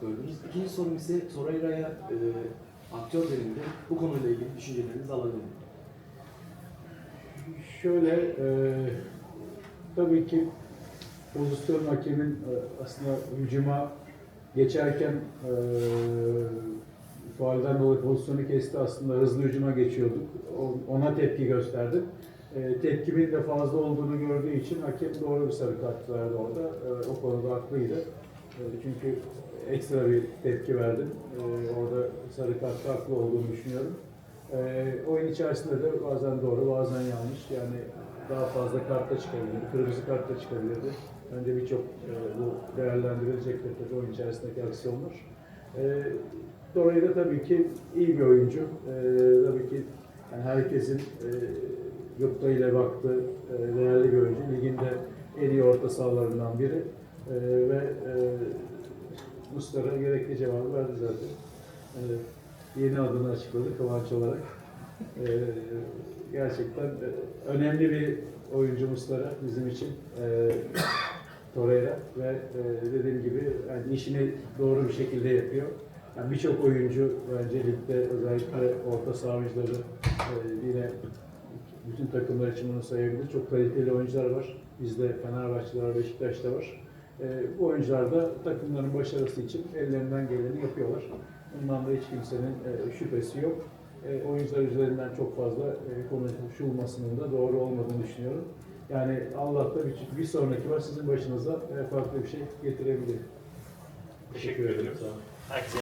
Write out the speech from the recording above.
gördünüz. İkinci sorum ise Sorayra'ya e, aktör verildi. Bu konuyla ilgili düşüncelerinizi alabilirim. Şöyle, e, tabii ki pozisyon hakemin e, aslında hücuma geçerken e, faalden dolayı pozisyonu kesti aslında hızlı hücuma geçiyorduk. Ona tepki gösterdik. E, tepkimin de fazla olduğunu gördüğü için hakem doğru bir sarı kart verdi orada. E, o konuda haklıydı. E, çünkü ekstra bir tepki verdim. E, orada sarı kartta haklı olduğunu düşünüyorum. E, oyun içerisinde de bazen doğru, bazen yanlış. Yani daha fazla kartta çıkabilirdi, kırmızı kartta çıkabilirdi. Bence birçok e, bu değerlendirilecektir tabii oyun içerisindeki aksiyonlar. E, Dolayısıyla tabii ki iyi bir oyuncu. E, tabii ki yani herkesin e, yurtta ile baktığı e, değerli bir oyuncu. Liginde en iyi orta sahalarından biri. E, ve e, Muslera gerekli cevabı verdi zaten. E, yeni adını açıkladı Kıvanç olarak. E, gerçekten e, önemli bir oyuncu Muslera bizim için. E, Torreira ve e, dediğim gibi yani işini doğru bir şekilde yapıyor. Yani birçok oyuncu bence ligde özellikle orta saha oyuncuları e, yine bütün takımlar için bunu sayabilir. Çok kaliteli oyuncular var. Bizde Fenerbahçe'de var, Beşiktaş'ta var. E, bu oyuncular da takımların başarısı için ellerinden geleni yapıyorlar. Bundan da hiç kimsenin e, şüphesi yok. E, oyuncular üzerinden çok fazla e, konuşulmasının da doğru olmadığını düşünüyorum. Yani Allah da bir, bir sonraki var sizin başınıza farklı bir şey getirebilir. Teşekkür ederim. Sağ olun. Herkese